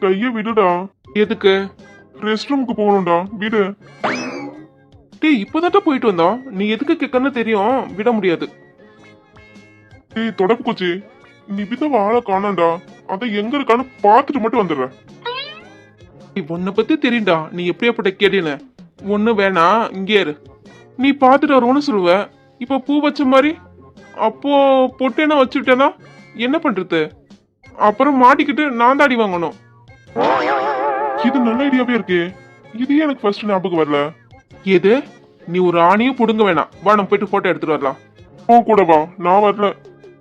கைய விடுடா. எதுக்கு? ரெஸ்ட் ரூமுக்கு போகணும்டா. விடு. டேய் இப்போதாட்ட போயிட்டு வந்தோம் நீ எதுக்கு கேட்கன்னு தெரியும். விட முடியாது. டேய் தொடப்பு கொச்சி. நீ பிதவ ஆளை காணோம்டா. அதான் எங்க இருக்கான்னு பார்த்துட்டு மட்டும் வந்துடுறேன் உன்னை பத்தி தெரியும்டா. நீ எப்படியாப்பட்ட கேடின ஒண்ணு வேணாம் இங்கே இரு. நீ பார்த்துட்டு வருவோன்னு சொல்லுவ. இப்போ பூ வச்ச மாதிரி அப்போ பொட்டேனா வச்சுட்டேனா என்ன பண்றது? அப்புறம் மாட்டிக்கிட்டு நான் தாடி வாங்கணும். இது நல்ல ஐடியாவே இருக்கே. இது எனக்கு ஃபர்ஸ்ட் ஞாபகம் வரல? எது? நீ ஒரு ஆணியும் பிடுங்க வேணாம். வா நம்ம போயிட்டு போட்டோ எடுத்துட்டு வரலாம். போ கூட வா. நான் வரல.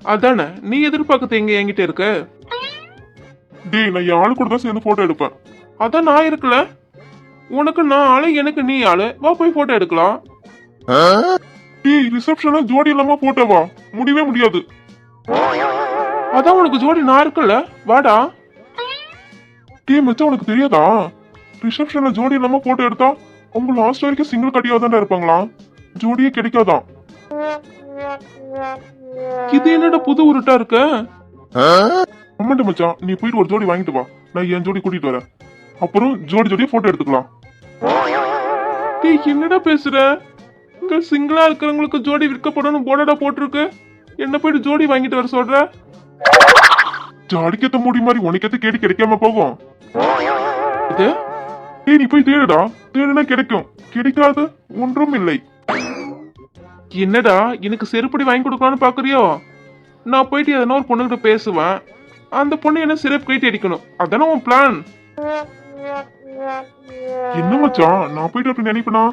அதானே? நீ எதிர்பார்க்கறது எங்க என்கிட்ட இருக்க? டேய் நான் என் ஆளு கூட தான் சேர்ந்து போட்டோ எடுப்பேன். அதான் நான் இருக்கல. உனக்கு நான் ஆளு எனக்கு நீ ஆளு. வா போய் போட்டோ எடுக்கலாம். டேய் ரிசப்ஷன்ல ஜோடி இல்லாம போட்டோ வா. முடியவே முடியாது. அதான் உனக்கு ஜோடி நான் இருக்கல. வாடா. டீம் வச்சு உனக்கு தெரியாதா? ரிசப்ஷன்ல ஜோடி இல்லாம போட்டோ எடுத்தா அவங்க லாஸ்ட் வரைக்கும் சிங்கிள் கட்டியா தானே இருப்பாங்களா? ஜோடியே கிடைக்காதான் இது என்னடா புது உருட்டா இருக்க? அம்மன் மச்சான் நீ போயிட்டு ஒரு ஜோடி வாங்கிட்டு வா. நான் என் ஜோடி கூட்டிட்டு வரேன். அப்புறம் ஜோடி ஜோடியா போட்டோ எடுத்துக்கலாம். டேய் என்னடா பேசுற? இங்க சிங்கிளா இருக்கிறவங்களுக்கு ஜோடி விற்கப்படணும் போர்டடா போட்டிருக்கு. என்ன போயிட்டு ஜோடி வாங்கிட்டு வர சொல்ற? ஜாடிக்கத்த முடி மாதிரி உனக்கத்து கேடி கிடைக்காம போகும். இது நீ போய் தேடுடா. தேடுனா கிடைக்கும். கிடைக்காது ஒன்றும் இல்லை. என்னடா எனக்கு செருப்படி வாங்கி கொடுக்கலான்னு பாக்குறியோ? நான் போயிட்டு எதனா ஒரு பொண்ணுகிட்ட பேசுவேன். அந்த பொண்ணு என்ன சிறப்பு கைட்டு அடிக்கணும்? அதானே உன் பிளான் என்ன மச்சான் நான் போயிட்டு அப்படி நினைப்பனா?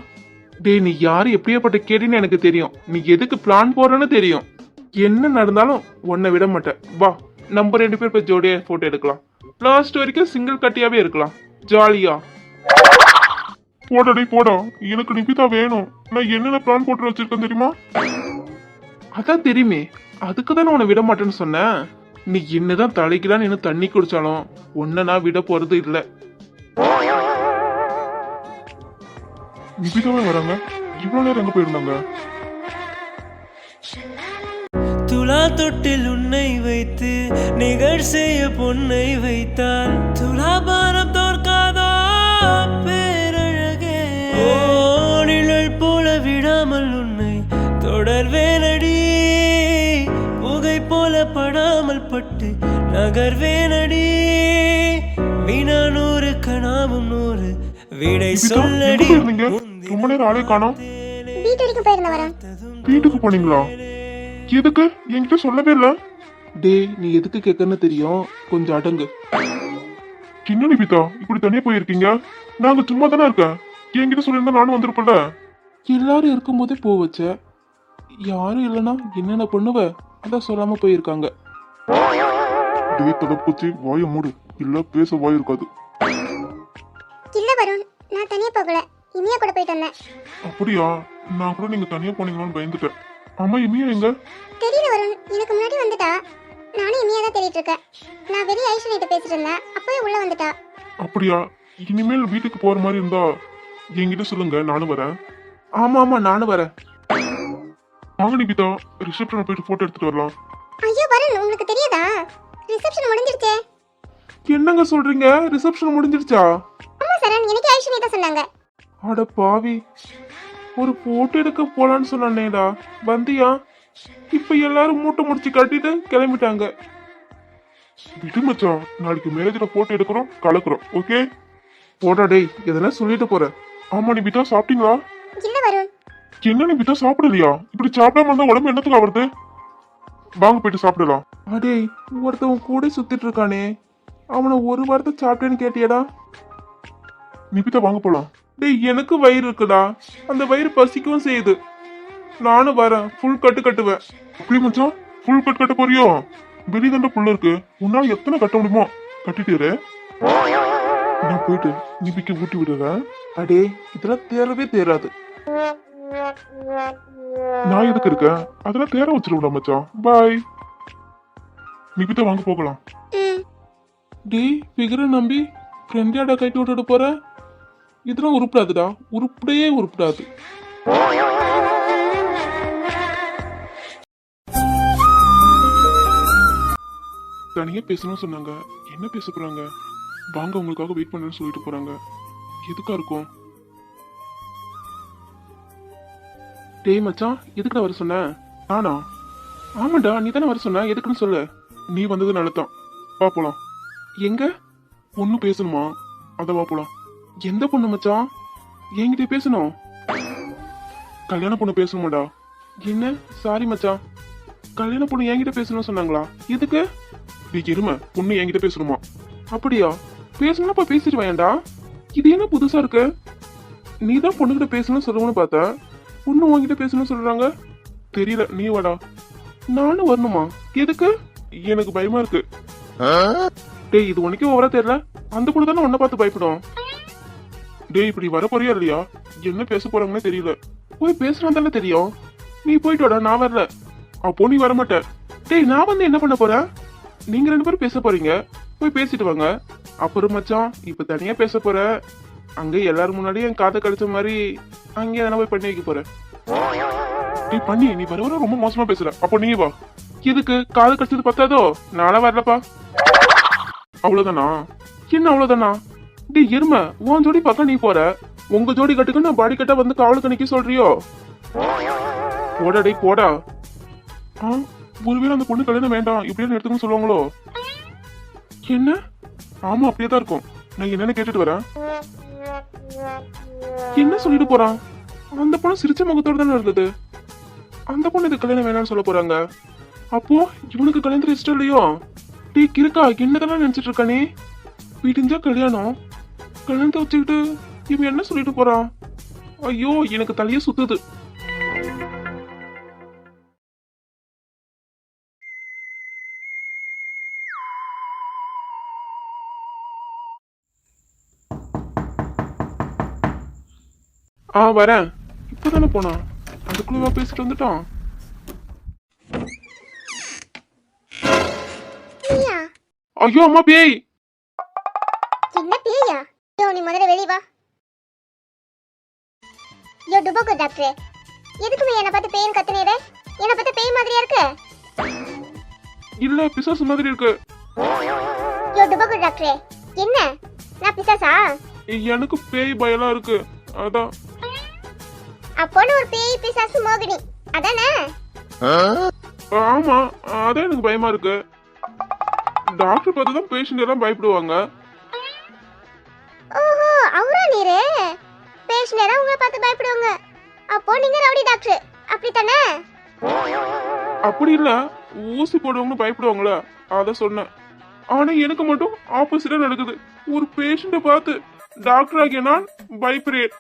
டேய் நீ யாரு எப்படியாப்பட்ட கேட்டின்னு எனக்கு தெரியும். நீ எதுக்கு பிளான் போடுறன்னு தெரியும். என்ன நடந்தாலும் உன்னை விட மாட்டேன். வா நம்ம ரெண்டு பேர் போய் ஜோடியா போட்டோ எடுக்கலாம். லாஸ்ட் வரைக்கும் சிங்கிள் கட்டியாவே இருக்கலாம். ஜாலியா போடடி போடா. எனக்கு நிபிதா வேணும். நான் என்னென்ன பிளான் போட்டு வச்சிருக்கேன் தெரியுமா? அதான் தெரியுமே. அதுக்கு தான் உன்னை விட மாட்டேன்னு சொன்னேன் நீ என்னதான் தலைக்குதான் என்ன தண்ணி குடிச்சாலும் உன்னை நான் விட போறது இல்ல. நிபிதாவே வராங்க. இவ்வளவு நேரம் எங்க போயிருந்தாங்க? துலா தொட்டில் உன்னை வைத்து நிகழ் செய்ய பொன்னை வைத்தால் துலாபாரம் தோற்காதோ பேரழகே. ஓடிழல் போல விடாமல் உன்னை தொடர்வேனடி புகை போல படாமல் பட்டு நகர்வேனடி வினா நூறு கனாவும் நூறு விடை சொல்லடி. ரொம்ப நேரம் ஆளே காணோம். வீட்டு வரைக்கும் போயிருந்தேன் வரேன் வீட்டுக்கு போனீங்களா? எதுக்கு? என்கிட்ட சொல்லவே இல்ல. டேய் நீ எதுக்கு கேட்கன்னு தெரியும். கொஞ்சம் அடங்கு. சின்ன நிபிதா இப்படி தனியா போயிருக்கீங்க? நாங்க சும்மா தானே இருக்கேன். என்கிட்ட சொல்லியிருந்தா நானும் வந்திருப்பேன்ல. எல்லாரும் இருக்கும்போதே பூ வச்ச. யாரும் இல்லைன்னா என்னென்ன பண்ணுவ? அதான் சொல்லாம போயிருக்காங்க. டேய் தடப்பூச்சி வாய மூடு. இல்ல பேச வாய் இருக்காது. இல்ல வருண் நான் தனியா போகல. இனியா கூட போயிட்டு வந்தேன். அப்படியா? நான் கூட நீங்க தனியா போனீங்களான்னு பயந்துட்டேன். ஆமா இமியா எங்க? தெரியல வருண். எனக்கு முன்னாடி வந்துட்டா. நானும் இனியா தான் தேடிட்டு இருக்கேன். நான் வெளியே ஐஸ்வர்யிட்ட பேசிட்டு இருந்தேன். அப்பவே உள்ள வந்துட்டா. அப்படியா? இனிமேல் வீட்டுக்கு போற மாதிரி இருந்தா என்கிட்ட சொல்லுங்க. நானும் வரேன். ஆமா ஆமா நானும் வரேன். வாங்க நிபிதா. ரிசப்ஷன் போயிட்டு போட்டோ எடுத்துட்டு வரலாம். ஐயோ வருண் உங்களுக்கு தெரியாதா? ரிசப்ஷன் முடிஞ்சிருச்சே. என்னங்க சொல்றீங்க? ரிசப்ஷன் முடிஞ்சிருச்சா? ஆமா சரண். எனக்கு ஐஸ்வர்யா தான் சொன்னாங்க. அட பாவி. ஒரு போட்டோ எடுக்க போலான்னு சொன்னேடா வந்தியா? இப்ப எல்லாரும் மூட்டை முடிச்சு கட்டிட்டு கிளம்பிட்டாங்க. விடு மச்சான் நாளைக்கு மேரேஜ்ல போட்டோ எடுக்கிறோம் கலக்குறோம் ஓகே? போடா டேய் இதெல்லாம் சொல்லிட்டு போற. ஆமா நிபிதா சாப்பிட்டீங்களா? இல்ல வருண்? என்ன நிபிதா சாப்பிடலையா? இப்படி சாப்பிடாம இருந்தா உடம்பு என்னத்துக்கு ஆவறது? வாங்க போயிட்டு சாப்பிடலாம். அடேய் ஒருத்தவன் கூட சுத்திட்டு இருக்கானே. அவனை ஒரு வாரத்தை சாப்பிட்டேன்னு கேட்டியாடா. நிபிதா வாங்க போலாம். டேய் எனக்கு வயிறு இருக்குடா. அந்த வயிறு பசிக்கவும் செய்யுது. நானும் வரேன். ஃபுல் கட்டு கட்டுவேன். அப்படி மச்சான் ஃபுல் கட் கட்ட போறியோ? வெளியே புள்ள இருக்கு. உன்னால எத்தனை கட்ட முடியுமோ? கட்டிட்டு. நான் போயிட்டு நிபிக்கு ஊட்டி விடுறேன். அடே இதெல்லாம் தேரவே தேராது நான் எதுக்கு இருக்கேன்? அதெல்லாம் தேர வச்சிருவிடா மச்சான். பாய் நிபிட்ட வாங்க போகலாம். டேய் ஃபிகரை நம்பி ஃப்ரெண்டியாடா கட்டி விட்டுட்டு போற? இதெல்லாம் உருப்படாதுடா. உருப்படையே உருப்படாது. தனியாக பேசணும்னு சொன்னாங்க. என்ன பேச போறாங்க? வாங்க உங்களுக்காக வெயிட் பண்ணுறேன்னு சொல்லிட்டு போறாங்க. எதுக்கா இருக்கும்? டேய் மச்சான் எதுக்குடா வர சொன்ன? நானா? ஆமாடா நீ தானே வர சொன்ன? எதுக்குன்னு சொல்லு. நீ வந்தது நல்லதான் வா போலாம். எங்க? ஒன்றும் பேசணுமா? அத வா போலாம். எந்த பொண்ணு மச்சான்? என்கிட்ட பேசணும். கல்யாண பொண்ணு பேசணுமாடா? என்ன? சாரி மச்சான். கல்யாண பொண்ணு என்கிட்ட பேசணும்னு சொன்னாங்களா? எதுக்கு? நீ எருமை. பொண்ணு என்கிட்ட பேசணுமா? அப்படியா? பேசணும்னா இப்ப பேசிட்டு வேண்டா இது என்ன புதுசா இருக்கு? நீ தான் பொண்ணுகிட்ட பேசணும்னு சொல்லுவோன்னு பார்த்தா. பொண்ணு உன்கிட்ட பேசணும்னு சொல்றாங்க? தெரியல. நீ வாடா. நானும் வரணுமா? எதுக்கு? எனக்கு பயமா இருக்கு. டேய் இது உனக்கே ஓவரா தெரியல. அந்த பொண்ணு தானே உன்னை பார்த்து பயப்படும். டேய் இப்படி வர போறியா இல்லையா? என்ன பேச போறாங்கன்னே தெரியல. போய் பேசுனா தானே தெரியும். நீ போயிட்டு வாடா நான் வரல. அப்போ நீ வரமாட்ட. டேய் நான் வந்து என்ன பண்ண போறேன்? நீங்க ரெண்டு பேரும் பேச போறீங்க. போய் பேசிட்டு வாங்க. அப்புறம் மச்சான் இப்ப தனியா பேச போற. அங்க எல்லாரும் முன்னாடியும் என் காதை கடிச்ச மாதிரி அங்கே எதனா போய் பண்ணி வைக்க போறேன் டேய் பண்ணி நீ வர வர ரொம்ப மோசமா பேசுற. அப்போ நீ வா. எதுக்கு? காது கடிச்சது பத்தாதோ? நாளா வரலப்பா. அவ்வளவுதானா? என்ன அவ்வளவுதானா? டேய் இரும உன் ஜோடி பக்கம் நீ போற. உங்க ஜோடி கட்டுக்கு நான் பாடி கட்ட வந்து காவலுக்கு நிக்க சொல்றியோ? போடா டேய் போடா. ஆ ஒருவேளை அந்த பொண்ணு கல்யாணம் வேண்டாம் இப்படியே எடுத்துக்கணும் சொல்லுவாங்களோ? என்ன? ஆமா அப்படியே தான் இருக்கும். நான் என்னன்னு கேட்டுட்டு வரேன். என்ன சொல்லிட்டு போறான்? அந்த பொண்ணு சிரிச்ச முகத்தோட தானே இருந்தது. அந்த பொண்ணு இது கல்யாணம் வேணாம்னு சொல்ல போறாங்க. அப்போ இவனுக்கு கல்யாணத்துல இஷ்டம் இல்லையோ? டீ கிறுக்கா என்னதெல்லாம் நினைச்சிட்டு இருக்கானே நீ? விடிஞ்சா கல்யாணம். கல்யாணத்தை வச்சுக்கிட்டு இவன் என்ன சொல்லிட்டு போறான்? ஐயோ எனக்கு தலையே சுத்துது. ஆ வரேன். இப்பதானே போனான். அதுக்குள்ளவா பேசிட்டு வந்துட்டான். ஐயோ அம்மா பேயா! யோ நீ முதல்ல வெளிய வா. யோ டுபோக்கு டாக்டர் எதுக்கு என்ன பார்த்து பேய்னு கத்துனீரு? என்ன பார்த்து பேய் மாதிரியா இருக்கு? இல்ல பிசாசு மாதிரி இருக்கு. யோ டுபோக்கு டாக்டர் என்ன? நான் பிசாசா? எனக்கு பேய் பயலாம் இருக்கு. அதான். அப்போன்னு ஒரு பேய் பிசாசு மோகினி. அதானே? ஆமா அதான் எனக்கு பயமா இருக்கு. டாக்டர் பார்த்து தான் பேஷண்ட் எல்லாம் பயப்படுவாங்க. பேஷண்ட் உங்களை பார்த்து பயப்படுவாங்க. அப்போ நீங்க ரவுடி டாக்டர். அப்படித்தானே? அப்படி இல்ல. ஊசி போடுவாங்கன்னு பயப்படுவாங்களா அத சொன்னேன். ஆனா எனக்கு மட்டும் ஆப்போசிட்டா நடக்குது. ஒரு பேஷண்ட பார்த்து டாக்டர் ஆகிய நான் பயப்படுறேன்.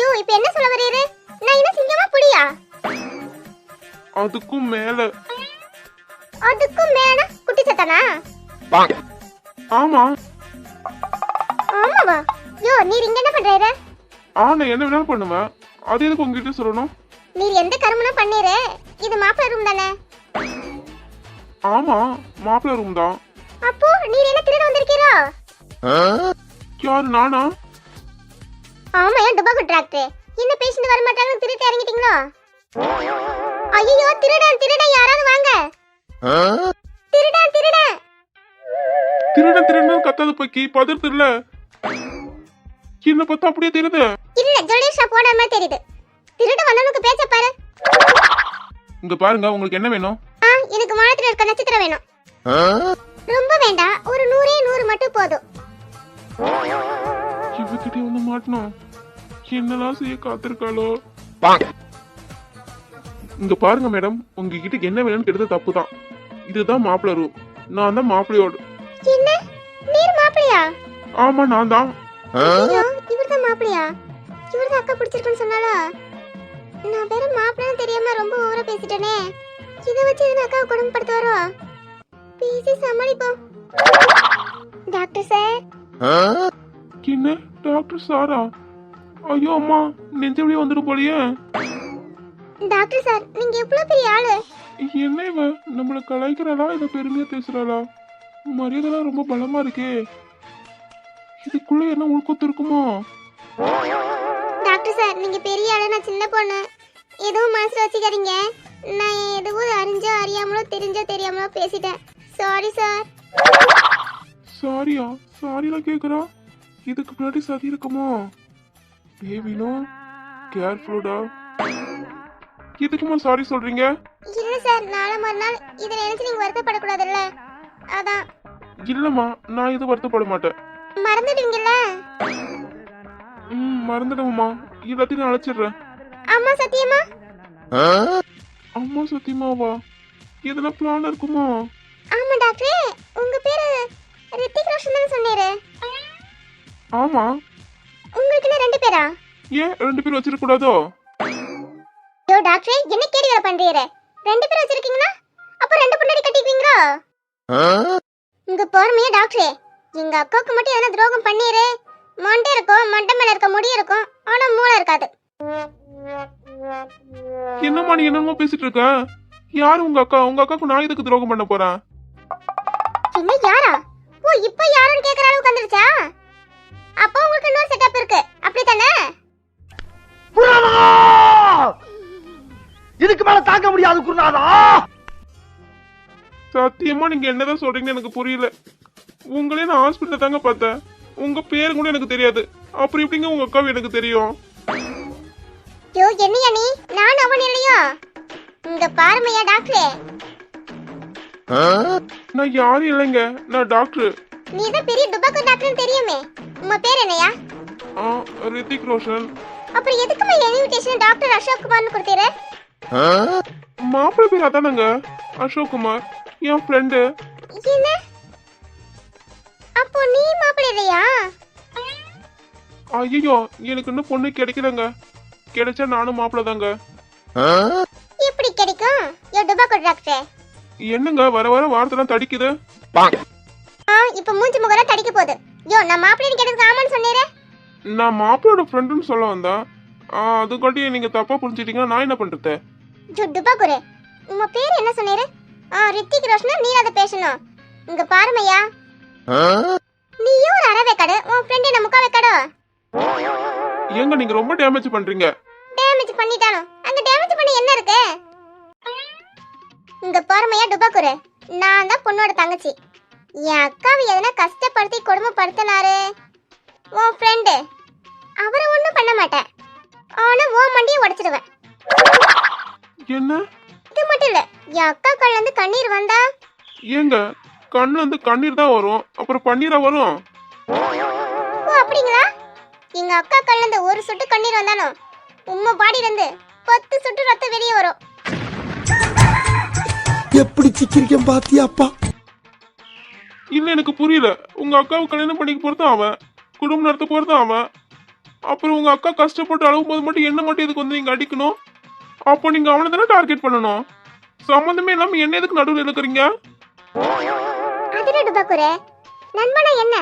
யோ இப்போ என்ன சொல்ல வரீரு நான் என்ன சிங்கமா புலியா? அதுக்கும் மேல. அதுக்கும் மேல குட்டி சத்தானா? ஆமா. ஆமாவா? யோ நீர் இங்க என்ன பண்றாரு? ஆனா என்ன வேணாலும் பண்ணுவேன். அது எதுக்கு உங்ககிட்ட சொல்லணும்? நீர் எந்த கருமனும் பண்ணீரு. இது மாப்பிள்ளை ரூம் தானே? ஆமா மாப்பிள்ளை ரூம் தான். அப்போ நீர் என்ன திருட வந்திருக்கீரோ? யாரு நானா? ஆமா ஏன் டுபாக்கு டாக்டர் என்ன பேஷண்ட் வர மாட்டாங்கன்னு திருட்டு இறங்கிட்டீங்களோ? ஐயோ திருடன் திருடன் யாராவது வாங்க. திருடன் திருடன். திருடன் திருடன் கத்தாத பக்கி பதறது என்ன பார்த்தா அப்படியே தெரியுது. இல்ல ஜொலிஷா போன மாதிரி தெரியுது. திருடு வந்தவனுக்கு பேச்ச பாரு. இங்க பாருங்க உங்களுக்கு என்ன வேணும்? ஆ எனக்கு வானத்துல இருக்க நட்சத்திரம் வேணும். ரொம்ப வேண்டாம் ஒரு நூறே நூறு மட்டும் போதும். இவகிட்ட வந்து மாட்டணும். என்னெல்லாம் செய்ய காத்திருக்காளோ? இங்க பாருங்க மேடம். உங்ககிட்ட என்ன வேணும்னு கேட்டது தப்பு தான் இதுதான் மாப்பிள்ளை ரூம் நான் தான் மாப்பிள்ளையோடு என்ன? நீர் மாப்பிளையா? ஆமா நான் தான். இவர்தான் மாப்பிளையா இவர்தான் அக்கா பிடிச்சிருக்குன்னு சொன்னாலா நான் வெறும் மாப்பிள்ளை தெரியாம ரொம்ப ஓவரா பேசிட்டேனே. இதை வச்சு எதுனா அக்காவை குடும்பப்படுத்த வரோம் பேசி சமாளிப்போம். Doctor sir. என்ன டாக்டர் சாரா? ஐயோ அம்மா நெஞ்சு வலி வந்துட்டு போலியே. டாக்டர் சார் நீங்க எவ்வளவு பெரிய ஆளு? என்ன இவ நம்மள கலாய்க்கிறாளா? இத பெருமையா பேசுறாளா? மரியாதைலாம் ரொம்ப பலமா இருக்கே. இதுக்குள்ள என்ன உள்கொத்து இருக்குமோ? டாக்டர் சார் நீங்க பெரிய ஆளு நான் சின்ன பொண்ணு. எதுவும் மனசுல வச்சுக்காதீங்க. நான் எதுவும் அறிஞ்சோ அறியாமலோ தெரிஞ்சோ தெரியாமலோ பேசிட்டேன். சாரி சார் சாரியா? சாரிலாம் கேக்குறா? இதுக்கு முன்னாடி சதி இருக்குமோ? தேவினோ கேர்ஃபுல்லடா எதுக்குமா சாரி சொல்றீங்க? இல்ல சார் நாளை மறுநாள் இதை நினைச்சு நீங்க வருத்தப்படக்கூடாதுல்ல. அதான். இல்லம்மா நான் இது வருத்தப்பட மாட்டேன். மறந்துடுவீங்கல்ல ம் மறந்துடுவோம்மா எல்லாத்தையும் நான் அழைச்சிடுறேன். அம்மா சத்தியமா அம்மா சத்தியமாவா எதனா பிளான் இருக்குமோ? ஆமா டாக்டர். உங்க பேரு ரித்திக் ரோஷன் தான் சொன்னீரு? ஆமா. உங்களுக்கு என்ன ரெண்டு பேரா? ஏன் ரெண்டு பேரும் வச்சிருக்க கூடாதோ யோ டாக்டர் என்ன கேடி வேலை பண்றீரு? ரெண்டு பேரும் வச்சிருக்கீங்களா அப்ப ரெண்டு பொண்ணாடி கட்டிக்குவீங்களோ? உங்க பொறுமையா டாக்டர். எங்க அக்காவுக்கு மட்டும் எதனா துரோகம் பண்ணீரு. மண்டை இருக்கும் மண்டை மேல இருக்க முடி இருக்கும் ஆனா மூளை இருக்காது. என்னம்மா நீ என்னமோ பேசிட்டு இருக்க? யாரு உங்க அக்கா? உங்க அக்காக்கு நான் எதுக்கு துரோகம் பண்ண போறேன்? என்ன யாரா? ஓ இப்போ யாருன்னு கேக்குற அளவுக்கு வந்துருச்சா? அப்போ உங்களுக்கு இன்னொரு செட்டப் இருக்கு. அப்படித்தானே? இதுக்கு மேல தாங்க முடியாது குருநாதா! சத்தியமா நீங்க என்னதான் சொல்றீங்கன்னு எனக்கு புரியல. உங்களே நான் ஹாஸ்பிட்டல்ல தாங்க பார்த்தேன். உங்க பேரு கூட எனக்கு தெரியாது. அப்புறம் எப்படிங்க உங்க அக்காவை எனக்கு தெரியும்? யோ என்னையா நீ? நான் அவன் இல்லையோ? இங்க பாருமையா டாக்டர். நான் யாரும் இல்லைங்க. நான் டாக்டர். நீ தான் பெரிய டுபாக்கோ டாக்டர்னு தெரியுமே. உங்க பேர் என்னையா? ஆ ரித்திக் ரோஷன். அப்புறம் எதுக்குமா இன்விடேஷன் டாக்டர் அசோக் குமார்னு கொடுத்தீரு மாப்பிள்ளை பேர் அதானங்க அசோக் குமார் என் ஃப்ரெண்டு என்ன? அப்போ நீ மாப்பிள்ளை இல்லையா ஐயோ எனக்கு இன்னும் பொண்ணு கிடைக்கலங்க. கிடைச்சா நானும் மாப்பிள்ளை தாங்க எப்படி கிடைக்கும்? யோ டுபாக்கோ டாக்டர். என்னங்க வர வர வார்த்தைலாம் தடிக்குது. ஆ இப்போ மூஞ்சி முகரம் தடிக்க போகுது. யோ நான் மாப்பிள்ளைன்னு கேட்டதுக்கு ஆமான்னு சொன்னீரே. நான் மாப்பிள்ளையோட ஃப்ரெண்டுன்னு சொல்ல வந்தேன். அதுக்காட்டி நீங்க தப்பா புரிஞ்சுட்டீங்கன்னா நான் என்ன பண்றது? ஜோ டுபாக்குரு உங்க பேர் என்ன சொன்னீரு? ஆ ரித்திக் ரோஷன் நீ அதை பேசணும். இங்க பாருமையா. நீயும் ஒரு அரை வேக்காடு உன் ஃப்ரெண்ட் என்ன முக்கா வேக்காடோ? ஏங்க நீங்க ரொம்ப டேமேஜ் பண்றீங்க. டேமேஜ் பண்ணிட்டானோ அங்க டேமேஜ் பண்ண என்ன இருக்கு? இங்க பாருமையா டுபாக்குரு நான் தான் பொண்ணோட தங்கச்சி. என் அக்காவை எதனா கஷ்டப்படுத்தி கொடுமைப்படுத்தினாரு. உன் ஃப்ரெண்டு அவரை ஒன்றும் பண்ண மாட்டேன். ஆனா உன் மண்டியை உடைச்சிடுவேன். என்ன? இது மட்டும் இல்ல என் அக்கா கண்ணுல இருந்து கண்ணீர் வந்தா ஏங்க கண்ணுல இருந்து கண்ணீர் தான் வரும். அப்புறம் பன்னீரா வரும். ஓ அப்படிங்களா? எங்க அக்கா கண்ணுல இருந்து ஒரு சொட்டு கண்ணீர் வந்தாலும் உம்ம பாடியில இருந்து பத்து சொட்டு ரத்தம் வெளியே வரும். எப்படி சிக்கிரிக்கம் பாத்தியாப்பா இல்ல எனக்கு புரியல. உங்க அக்காவை கல்யாணம் பண்ணிக்க போறதும் அவன். குடும்பம் நடத்த போறதும் அவன். அப்புறம் உங்க அக்கா கஷ்டப்பட்டு அழுகும் போது மட்டும் என்ன மட்டும் இதுக்கு வந்து நீங்க அடிக்கணும்? அப்போ நீங்க அவனை தானே டார்கெட் பண்ணணும்? சம்மந்தமே இல்லாம என்ன எதுக்கு நடுவில் இருக்கிறீங்க அதிர டுபாக்குரே நண்பனா என்ன?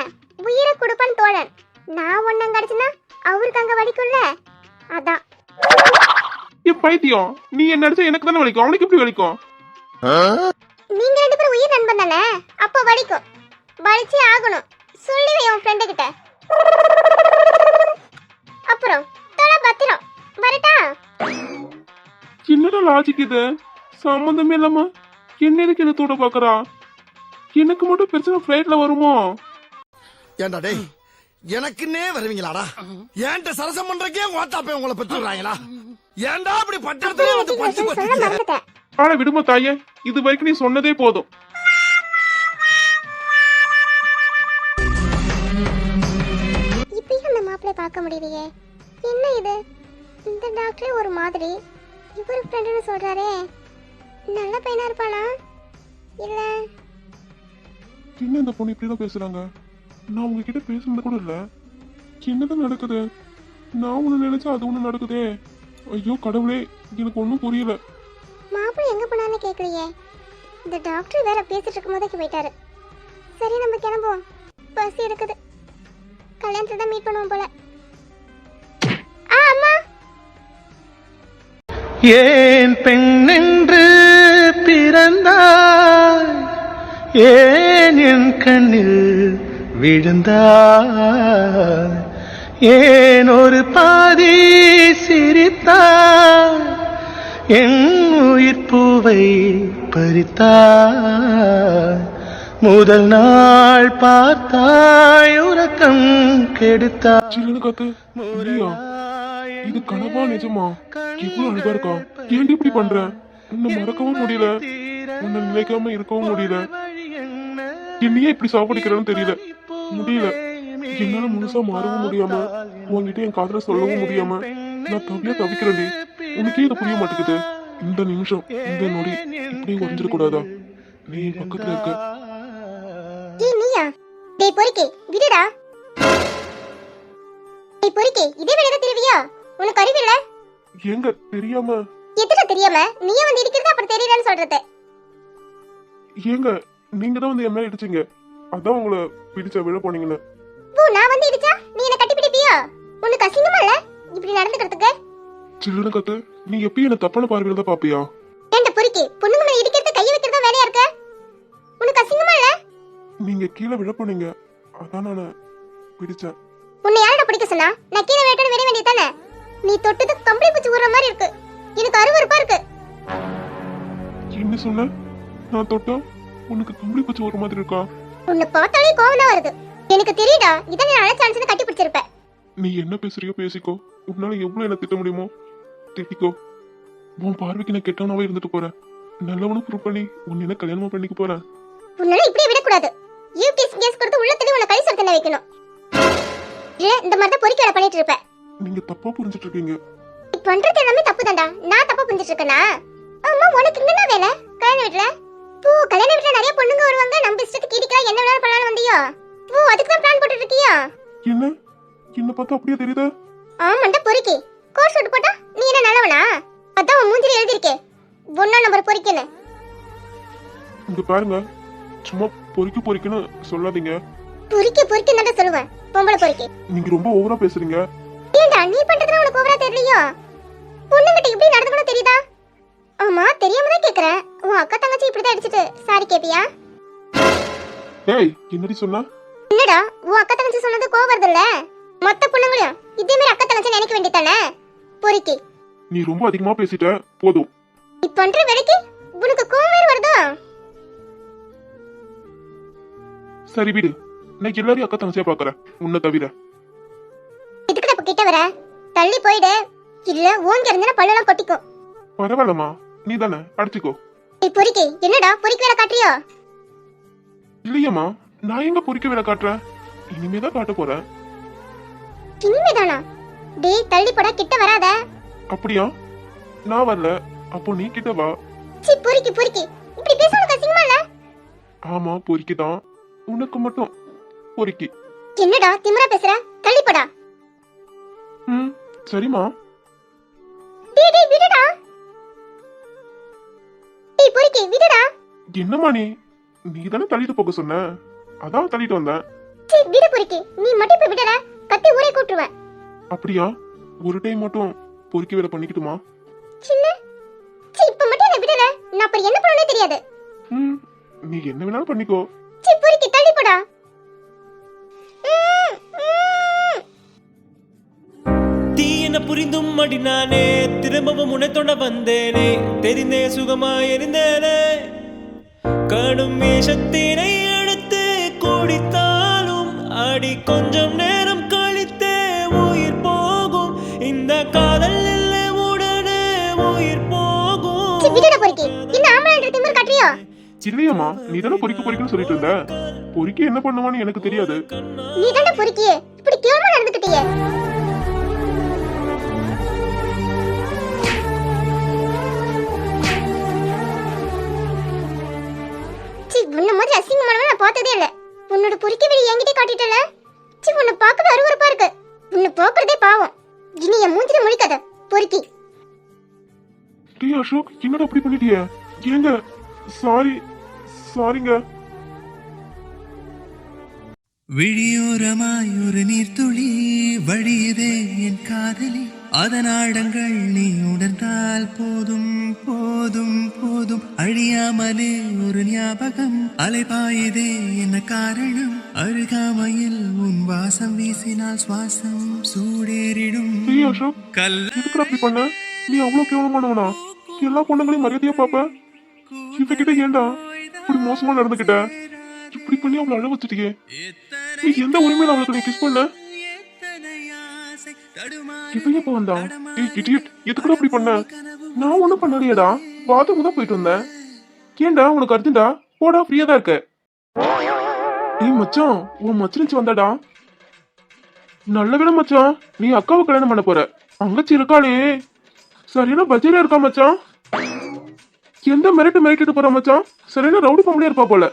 உயிரை கொடுப்பான் தோழன். நான் ஒண்ணு கிடைச்சுனா அவருக்கு அங்க வலிக்கும்ல? அதான். ஏ பைத்தியம் நீ என்ன அடிச்சா எனக்கு தானே வலிக்கும்? அவனுக்கு எப்படி வலிக்கும்? நீங்க ரெண்டு பேரும் உயிர் நண்பன் தானே? அப்போ வலிக்கும். வலிச்சே ஆகணும். சொல்லி வை உன் ஃப்ரெண்டு கிட்ட. அப்புறம் தொலை பத்திரம். வரட்டா? என்னடா லாஜிக் இது? சம்மந்தமே இல்லாம என்ன எதுக்கு என்ன தூட பாக்குறா? எனக்கு மட்டும் பிரச்சனை ஃபிளைட்ல வருமோ? ஏண்டா டேய் எனக்குன்னே வருவீங்களாடா? ஏன்ட்ட சரசம் பண்றக்கே ஓட்டாப்பே உங்களை பெற்றுறாங்களா ஏன்டா அப்படி பட்டத்துல வந்து பஞ்சு பத்தி ஆனா விடுமா தாயே இது வரைக்கும் நீ சொன்னதே போதும். இப்பயும் அந்த மாப்பிள்ளை பார்க்க முடியலையே. என்ன இது? இந்த டாக்டரே ஒரு மாதிரி. இவர் ஃப்ரெண்டுன்னு சொல்றாரே. நல்ல பையனா இருப்பானா? இல்ல. என்ன இந்த பொண்ணு இப்படிலாம் பேசுறாங்க? நான் உங்ககிட்ட பேசுனது கூட இல்ல. என்னதான் நடக்குது? நான் ஒண்ணு நினைச்சா அது ஒண்ணு நடக்குதே. ஐயோ கடவுளே எனக்கு ஒன்றும் புரியல. மாப்பிள்ளை எங்க போனான்னு கேட்கலையே இந்த டாக்டர் வேற பேசிட்டு இருக்கும் போதே போயிட்டாரு. சரி நம்ம கிளம்புவோம். பஸ் இருக்குது கல்யாணத்துல தான் மீட் பண்ணுவோம் போல. ஆ அம்மா! ஏன் பெண்ணென்று பிறந்தாய்? ஏன் என் கண்ணில் விழுந்தாய்? ஏன் ஒரு பாதி சிரித்தாய்? என் உயிர் பூவை பறித்தாய். முதல் நாள் பார்த்தாய் உறக்கம் கெடுத்தாய். இது கனவா நிஜமா? இவ்வளவு அழகா இருக்கா? ஏன் இப்படி பண்ற? இன்னும் மறக்கவும் முடியல. உன்னை நினைக்காம இருக்கவும் முடியல. என்னையே இப்படி சாப்பிடிக்கிறேன்னு தெரியல. முடியல. என்னால முழுசா மாறவும் முடியாம உன்கிட்ட என் காதல சொல்லவும் முடியாம நான் தவியா தவிக்கிறேன்டி உனக்கே இது புரிய மாட்டேங்குது. இந்த நிமிஷம் இந்த நொடி இப்படி உறைஞ்சிடக்கூடாதா நீ என் பக்கத்துல இருக்க. டேய் நீயா? டேய் பொறுக்கி விடுடா. டேய் பொறுக்கி இதே வேலை தான் திருவியா உனக்கு அறிவு இல்ல? ஏங்க தெரியாம? எதுல தெரியாம? நீயே வந்து இடிக்கிறது அப்புறம் தெரியலன்னு சொல்றது. ஏங்க நீங்க தான் வந்து என் மேல இடிச்சீங்க. அதான் உங்களை பிடிச்ச விழ போனீங்கன்னு. ஓ நான் வந்து இடிச்சா நீ என்ன கட்டி பிடிப்பியா? உனக்கு அசிங்கமா இல்ல? இப்படி நடந்துக்கிறதுக்கு? சில்லுன்னு கத்து நீ எப்பயும் என்ன தப்பான பார்வையில தான் பாப்பியா ஏண்ட பொறுக்கி பொண்ணுங்க மேல இடிக்கிறது கைய வைக்கிறதா வேலையா இருக்க? உனக்கு அசிங்கமா இல்ல? நீங்க கீழே விழ போனீங்க. அதான் நான் பிடிச்சேன். உன்னை யாரோட பிடிக்க சொன்னா? நான் கீழே விளையாட்டு விட வேண்டியதானே நீ தொட்டது கம்பளி பூச்சி ஊற மாதிரி இருக்கு. எனக்கு அருவருப்பா இருக்கு. என்ன சொன்ன? நான் தொட்டா உனக்கு கம்பளி பூச்சி ஒரு மாதிரி இருக்கா? உன்னை பார்த்தாலே கோவம் தான் வருது. எனக்கு தெரியுடா இதை நான் அழைச்சான்ஸ் கட்டி பிடிச்சிருப்பேன் நீ என்ன பேசுறியோ பேசிக்கோ. உன்னால எவ்வளவு என்ன திட்ட முடியுமோ திட்டிக்கோ. உன் பார்வைக்கு நான் கெட்டவனாவே இருந்துட்டு போறேன். நல்லவனும் ப்ரூவ் பண்ணி உன்னை என்ன கல்யாணமா பண்ணிக்க போறேன் உன்னால இப்படியே விடக்கூடாது. யூபிஎஸ் கேஸ் கொடுத்து உள்ள தள்ளி உன்னை கை சரத்தனை வைக்கணும். இல்ல இந்த மாதிரி தான் பொறிக்க வேலை பண்ணிட்டு இருப்பேன் நீங்க தப்பா புரிஞ்சிட்டு இருக்கீங்க. பண்றது எல்லாமே தப்பு தான்டா நான் தப்பா புரிஞ்சிட்டு இருக்கேனா? அம்மா உனக்கு என்னடா வேலை? கல்யாண வீட்டுல? பூ கல்யாண வீட்டுல நிறைய பொண்ணுங்க வருவாங்க. நம்ம இஷ்டத்துக்கு இடிக்கலாம் என்ன வேணாலும் பண்ணலாம் வந்தியோ? பூ அதுக்கு தான் பிளான் போட்டுட்டு இருக்கியா என்ன? என்ன பார்த்தா அப்படியே தெரியுதா? ஆமாண்டா பொறுக்கி. கோர்ஸ் விட்டு போட்டா நீ என்ன நல்லவனா? அதான் உன் மூஞ்சில எழுதிருக்கே ஒன்னா நம்பர் பொறிக்கன்னு. இங்க பாருங்க. சும்மா பொறுக்கி பொறுக்கின்னு சொல்லாதீங்க. பொறுக்கி பொறுக்கி தான் சொல்லுவேன். பொம்பளை பொறுக்கி. நீங்க ரொம்ப ஓவரா பேசுறீங்க. ஏண்டா நீ பண்றதுல உனக்கு ஓவரா தெரியலையோ? பொண்ணுகிட்ட இப்படி நடந்துக்கணும் தெரியுதா? ஆமா தெரியாம தான் கேக்குறேன். உன் அக்கா தங்கச்சி இப்படி தான் அடிச்சிட்டு சாரி கேப்பியா? ஏய் என்னடி சொன்னா? என்னடா உன் அக்கா தங்கச்சி சொன்னது கோவம் வருது இல்ல மொத்த பொண்ணுங்களையும் இதே மாதிரி அக்கா தங்கச்சி நினைக்க வேண்டியதானே பொறுக்கி. நீ ரொம்ப அதிகமா பேசிட்ட போதும். நீ பண்ற வேலைக்கு உனக்கு கோவம் வேற வருதா? சரி விடு. நான் எல்லாரையும் அக்கா தங்கச்சியா பாக்குறேன் உன்னை தவிர. இப்ப கிட்ட வர? தள்ளி போயிடு. இல்ல ஓங்கி இருந்தா பல்லெல்லாம் கொட்டிக்கும். பரவாயில்லம்மா. நீ தானே அடிச்சுக்கோ நீ பொறுக்கி என்னடா பொறுக்கி வேலை காட்டுறியோ? இல்லையம்மா நான் எங்க பொறிக்க வேலை காட்டுறேன்? இனிமே தான் காட்ட போறேன். இனிமேதானா? டேய் தள்ளி போடா கிட்ட வராத. அப்படியா? நான் வரல. அப்போ நீ கிட்ட வா. சி பொறுக்கி பொறுக்கி. இப்படி பேச உனக்கு அசிங்கமா இல்ல ஆமா பொறிக்கி தான். உனக்கு மட்டும். பொறிக்கி. என்னடா திமிரா பேசுற? தள்ளி போடா. ம் சரிம்மா. டேய் டேய் விடுடா. டேய் பொறுக்கி விடுடா. என்னம்மா நீ? நீ தானே தள்ளிட்டு போக சொன்ன. அதான் தள்ளிட்டு வந்தேன் சி விடு பொறுக்கி. நீ மட்டும் இப்ப விடல. கத்தி ஊரே கூட்டுருவேன் அப்படியா? ஒரு டைம் மட்டும் பொறிக்க வேலை பண்ணிக்கிட்டுமா? சின்ன. சி இப்ப மட்டும் என்ன விடல? நான் அப்புறம் என்ன பண்ணனே தெரியாது. ம் நீ என்ன வேணாலும் பண்ணிக்கோ. சி பொறுக்கி தள்ளி போடா. ம், ம். என புரிந்தும் அடி நானே திரும்பவும் உன்னை தொட வந்தேனே. தெரிந்தே சுகமாய் எரிந்தேனே கடும் வேஷத்தினை எடுத்து குடித்தாலும் அடி கொஞ்சம் நேரம் கழித்தே உயிர் போகும். இந்த காதல் இல்லை உடனே உயிர் போகும். இல்லையம்மா நீ தானே பொறிக்க பொறிக்கன்னு சொல்லிட்டு இருந்த? பொறிக்க என்ன பண்ணுவான்னு எனக்கு தெரியாது. நீ தானே பொறுக்கியே இப்படி கேவலமா நடந்துக்கிட்டியே உன்ன மாதிரி அசிங்கமானவன் நான் பார்த்ததே இல்ல. உன்னோட பொறுக்கி வெளி என்கிட்ட காட்டிட்டல. சி உன்னை பார்க்கவே அருவருப்பா இருக்கு. உன்னை பார்க்கறதே பாவம். இனி என் மூஞ்சில முழிக்காத பொறுக்கி. டேய் அசோக் என்னடா அப்படி பண்ணிட்டிய? ஏங்க சாரி சாரிங்க. விழியோரமாய் ஒரு நீர்த்துளி வழியுதே என் காதலி. அதனாடங்கள் நீ உணர்ந்தால் போதும் போதும் போதும். அழியாமலே ஒரு ஞாபகம். அலைபாயுதே என்ன காரணம்? அருகாமையில் உன் வாசம் வீசினால் சுவாசம் சூடேறிடும். கல்ல நீ அவ்வளவு கேவலமானவனா? எல்லா பொண்ணுங்களையும் மரியாதையா பாப்ப? இவகிட்ட ஏன்டா இப்படி மோசமா நடந்துக்கிட்ட இப்படி பண்ணி அவளை அழ வச்சுட்டியே. நீ எந்த உரிமையில அவளுக்கு நீ கிஸ் பண்ண? இவன் எப்ப வந்தான்? ஏய் இடியட் எதுக்குடா அப்படி பண்ண? நான் ஒண்ணும் பண்ணலையடா. பாத்ரூம் தான் போயிட்டு வந்தேன். ஏன்டா? உனக்கு அர்ஜென்டா? போடா ஃப்ரீயா தான் இருக்க. ஏய் மச்சான் உன் மச்சினிச்சு வந்தாடா. நல்ல விட மச்சான் நீ அக்காவை கல்யாணம் பண்ண போற. தங்கச்சி இருக்காளே. சரியான பஜ்ஜில இருக்கா மச்சான்? எந்த மிரட்டு மிரட்டிட்டு போற மச்சான்? சரியான ரவுடி பொம்பளையா இருப்பா போல.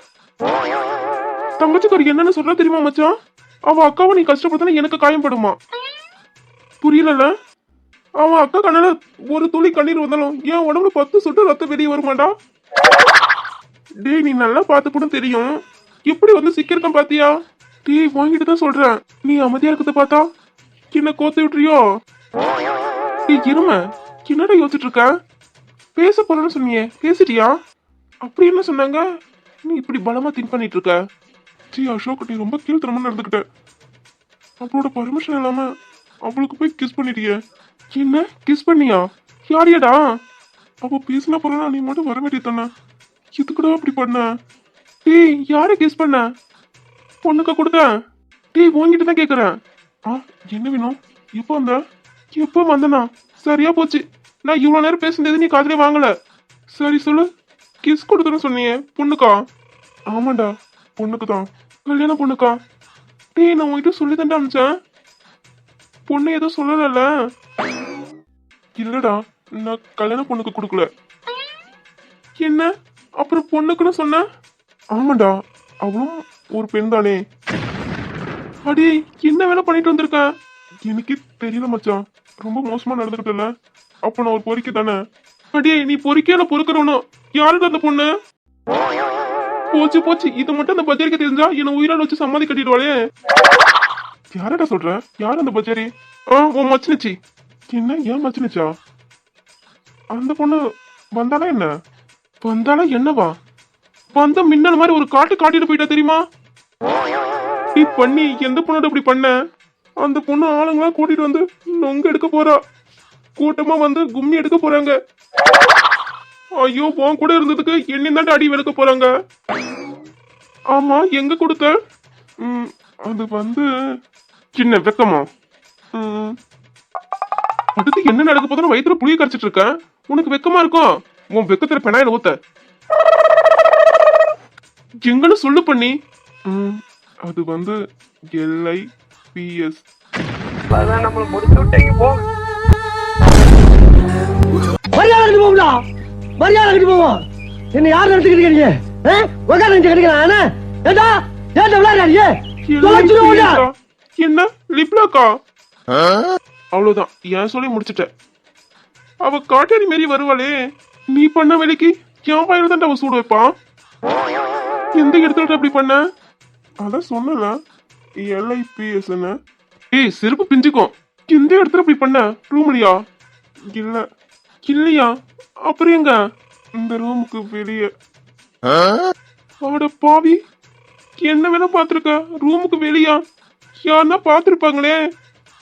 தங்கச்சிக்கு என்னன்னு சொல்ற தெரியுமா மச்சான்? அவ அக்காவை நீ கஷ்டப்படுத்தினா எனக்கு காயப்படுமா புரியலல அவன் அக்கா கண்ணால ஒரு துளி கண்ணீர் வந்தாலும் என் உடம்புல பத்து சொட்டு ரத்தம் வெளியே வருமாடா டேய் நீ நல்லா பார்த்துப்படும் தெரியும். எப்படி வந்து சிக்கிருக்கேன் பாத்தியா? டேய் வாங்கிட்டு தான் சொல்றேன். நீ அமைதியா இருக்கிறத பார்த்தா என்ன கோத்து விட்டுறியோ? நீ இரும என்னடா யோசிச்சுட்டு இருக்க? பேச போறேன்னு சொன்னியே பேசிட்டியா? அப்படி என்ன சொன்னாங்க? நீ இப்படி பலமா திங்க் பண்ணிட்டு இருக்க? ஜி அசோக் நீ ரொம்ப கீழ்த்தனமா நடந்துக்கிட்ட. அவரோட பர்மிஷன் இல்லாம அவளுக்கு போய் கிஸ் பண்ணிட்டியே. என்ன? கிஸ் பண்ணியா? யாரியடா? அப்போ பேசின போறா நீ மட்டும் வர வேண்டியது தானே? எதுக்குடா அப்படி பண்ண? டேய் யாரை கிஸ் பண்ண? பொண்ணுக்க கொடுத்த? டேய் வாங்கிட்டு தான் கேட்குறேன் ஆ என்ன வேணும் எப்போ வந்த? எப்போ வந்தனா? சரியா போச்சு. நான் இவ்வளோ நேரம் பேசுனது நீ காதலே வாங்கல. சரி சொல்லு. கிஸ் கொடுத்தேன்னு சொன்னியே பொண்ணுக்கா? ஆமாண்டா பொண்ணுக்கு தான் கல்யாணம் பொண்ணுக்கா? டேய் நான் உங்ககிட்ட சொல்லி தாண்டா அனுப்பிச்சேன். பொண்ணு ஏதோ சொல்லலல்ல? இல்லடா நான் கல்யாண பொண்ணுக்கு கொடுக்கல. என்ன? அப்புறம் பொண்ணுக்குன்னு சொன்ன? ஆமாடா அவளும் ஒரு பெண் தானே. அடி என்ன வேலை பண்ணிட்டு வந்திருக்க? எனக்கு தெரியல மச்சான். ரொம்ப மோசமா நடந்துக்கிட்டல அப்ப நான் ஒரு பொறிக்க தானே? அடியே நீ பொறிக்கையில பொறுக்கிறவனும் யாருக்கு அந்த பொண்ணு? போச்சு போச்சு. இது மட்டும் அந்த பஜாரிக்கு தெரிஞ்சா என்ன உயிரால் வச்சு சமாதி கட்டிடுவாளே. யாரடா சொல்ற? யார் அந்த பஜாரி? ஆ உன் மச்சினிச்சி. என்ன ஏன் மச்சினிச்சா? அந்த பொண்ணு வந்தானா என்ன? வந்தானா என்னவா? வந்த மின்னல் மாதிரி ஒரு காட்டு காட்டிட்டு போயிட்டா தெரியுமா? நீ பண்ணி எந்த பொண்ணோட இப்படி பண்ண? அந்த பொண்ணு ஆளுங்களா கூட்டிட்டு வந்து நொங்க எடுக்க போறா. கூட்டமா வந்து கும்மி எடுக்க போறாங்க. ஐயோ உன் கூட இருந்ததுக்கு என்ன தாண்டி அடி வெளுக்க போறாங்க. ஆமா எங்க கொடுத்த? அது வந்து சின்ன வெக்கமா? அடுத்து என்ன நடக்க போதுன்னு வயித்துல புளிய கரைச்சிட்டு இருக்க. உனக்கு வெக்கமா இருக்கும் உன் வெக்கத்துல பெனாயில ஊத்த. எங்கன்னு சொல்லு பண்ணி. ம், அது வந்து எல்ஐ பிஎஸ். மரியாதை கட்டி போகும்டா. மரியாதை கட்டி போவோம். என்ன யார் நடத்துக்கிட்டு இருக்கீங்க? உட்கார நினைச்சு கிடைக்கலாம் ஏண்டா? ஏன்டா விளையாடுறீங்க? தொலைச்சிருவோம்டா. என்ன? லிப்லாக்கா அவ்வளவுதான். ஏன் சொல்லி முடிச்சிட்டேன். அவ காட்டேரி மாரி வருவாளே. நீ பண்ண வேலைக்கு என் பையன் தான் அவ சூடு வைப்பான் எந்த இடத்துல அப்படி பண்ண? அதான் சொன்னல எல்ஐபிஎஸ் ஏய் செருப்பு பிஞ்சுக்கும் எந்த இடத்துல அப்படி பண்ண? ரூம்லயா இல்ல. இல்லையா? அப்புறம் எங்க? இந்த ரூமுக்கு வெளியே. அட பாவி. என்ன வேணா பாத்திருக்க ரூமுக்கு வெளியா? யாருன்னா பார்த்துருப்பாங்களே?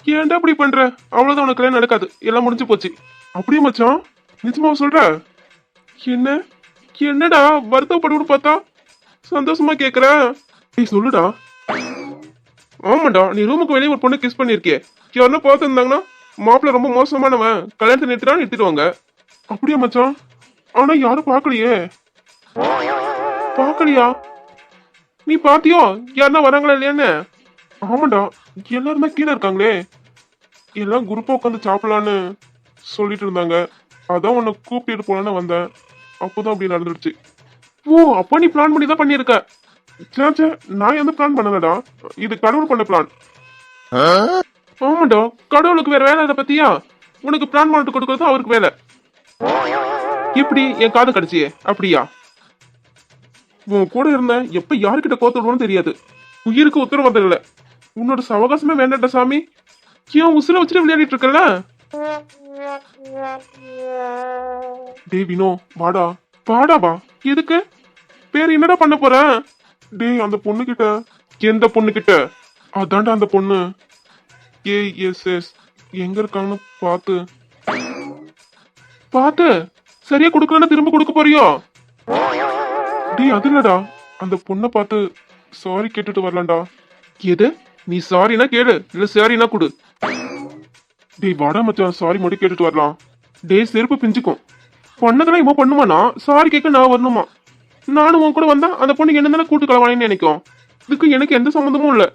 ஏன்டா அப்படி பண்ற? அவ்வளவுதான் உனக்கு கல்யாணம் நடக்காது. எல்லாம் முடிஞ்சு போச்சு. அப்படியே மச்சான் நிஜமா சொல்ற? என்ன? என்னடா வருத்தப்படுன்னு பார்த்தா? சந்தோஷமா கேக்குற? நீ சொல்லுடா. ஆமாடா நீ ரூமுக்கு வெளியே ஒரு பொண்ணு கிஸ் பண்ணிருக்கியே. யாருன்னா பார்த்துருந்தாங்கன்னா மாப்பிள்ள ரொம்ப மோசமானவன். கல்யாணத்தை நிறுத்தினா நிறுத்திடுவாங்க. அப்படியா மச்சான்? ஆனா யாரும் பார்க்கலையே. பார்க்கலையா? நீ பாத்தியோ யாருன்னா வராங்களா இல்லையான்னு? ஆமாண்டா எல்லாருமே கீழே இருக்காங்களே. எல்லாம் குரூப்பாக உட்காந்து சாப்பிடலான்னு சொல்லிட்டு இருந்தாங்க. அதான் உன்னை கூப்பிட்டு போலான்னு வந்தேன். அப்போதான் அப்படி நடந்துடுச்சு. ஓ அப்போ நீ பிளான் பண்ணி தான் பண்ணியிருக்க. சே சே நான் எந்த பிளான் பண்ணலடா. இது கடவுள் பண்ண பிளான் ஆமாண்டா கடவுளுக்கு வேற வேலை இதை பத்தியா? உனக்கு பிளான் பண்ணிட்டு கொடுக்கறது அவருக்கு வேலை. இப்படி என் காது கடிச்சியே அப்படியா? உன் கூட இருந்தேன் எப்ப யாருக்கிட்ட கோத்து விடுவோன்னு தெரியாது. உயிருக்கு உத்தரவாதம் வந்ததில்லை. உன்னோட சவகாசமே வேண்டாம்டா சாமி. ஏன் உசுர வச்சுட்டு விளையாடிட்டு இருக்கல டேய் வினோ வாடா. வாடா வா. எதுக்கு? பேர் என்னடா பண்ண போற? டேய் அந்த பொண்ணு கிட்ட எந்த பொண்ணு கிட்ட அதான்டா அந்த பொண்ணு. ஏய் எஸ் எஸ். எங்க இருக்கான்னு பார்த்து பார்த்து சரியா கொடுக்கலன்னா திரும்ப கொடுக்க போறியோ? டேய் அது இல்லடா அந்த பொண்ணை பார்த்து சாரி கேட்டுட்டு வரலாம்டா. எது? நீ சாரினா கேளு இல்ல சாரினா கொடு. டேய் வாடா மச்சான் சாரி மட்டும் கேட்டுட்டு வரலாம். டேய் செருப்பு பிஞ்சுக்கும். பண்ணதெல்லாம் இவன் பண்ணுமானா சாரி கேட்க நான் வரணுமா? நானும் உன் கூட வந்தா அந்த பொண்ணுக்கு என்ன தானே கூட்டு கலவானேன்னு நினைக்கும். இதுக்கு எனக்கு எந்த சம்மந்தமும் இல்ல.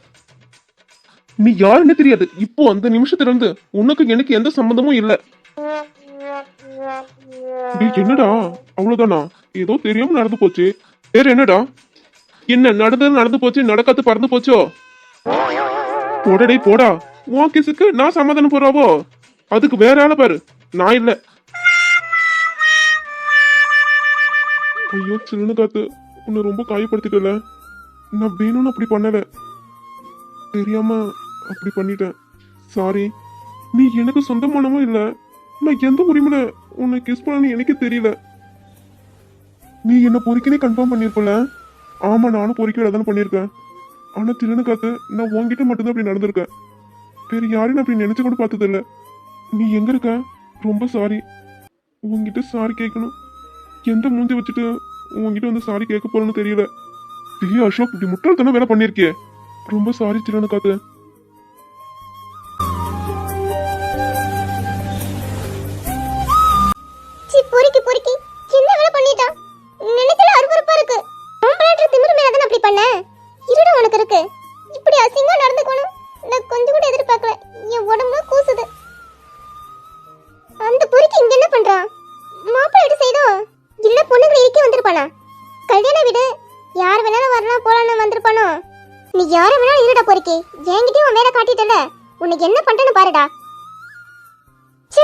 நீ யாருன்னு தெரியாது. இப்போ அந்த நிமிஷத்துல இருந்து உனக்கு எனக்கு எந்த சம்மந்தமும் இல்ல. என்னடா? அவ்வளவுதானா? ஏதோ தெரியாம நடந்து போச்சு. வேற என்னடா? என்ன நடந்தது நடந்து போச்சு நடக்காது பறந்து போச்சோ? போடடே போடா. உன் கிசுக்கு நான் சமாதானம் போறாவோ அதுக்கு வேற ஆள பாரு. நான் இல்ல. ஐயோ சின்ன காத்து. உன்னை ரொம்ப காயப்படுத்திட்டல நான் வேணும்னு அப்படி பண்ணல. தெரியாம அப்படி பண்ணிட்டேன். சாரி நீ எனக்கு சொந்தமானவும் இல்ல. நான் எந்த உரிமையில உன்னை கிஸ் பண்ணனு எனக்கு தெரியல. நீ என்ன பொறிக்கனே கன்ஃபார்ம் பண்ணிருப்பல. ஆமா நானும் பொறிக்க தானே பண்ணியிருக்கேன் ஆனா திறனு காத்து நான் உன்கிட்ட மட்டும்தான் அப்படி நடந்திருக்கேன். வேற யாரையும் நான் அப்படி நினைச்சு கூட பார்த்தது இல்ல நீ எங்க இருக்க? ரொம்ப சாரி உன்கிட்ட சாரி கேட்கணும். எந்த மூஞ்சி வச்சுட்டு உன்கிட்ட வந்து சாரி கேட்க போறேன்னு தெரியல. டேய் அசோக் இப்படி முட்டாள்தனம் வேலை பண்ணிருக்கே ரொம்ப சாரி திறனு காத்து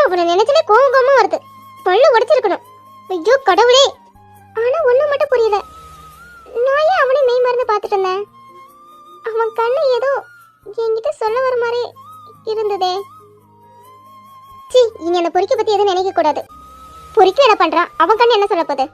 அவனை நினைச்சாலே கோவம் கோவமா வருது. பல்லு உடைச்சிருக்கணும். ஐயோ கடவுளே. ஆனா ஒண்ணு மட்டும் புரியல. நான் ஏன் அவனை மெய் மருந்து பார்த்துட்டு இருந்தேன்? அவன் கண்ணு ஏதோ என்கிட்ட சொல்ல வர மாதிரி இருந்ததே. சி இனி அந்த பொறிக்க பத்தி எதுவும் நினைக்க கூடாது. பொறிக்க என்ன பண்றான்? அவன் கண்ணு என்ன சொல்ல போகுது?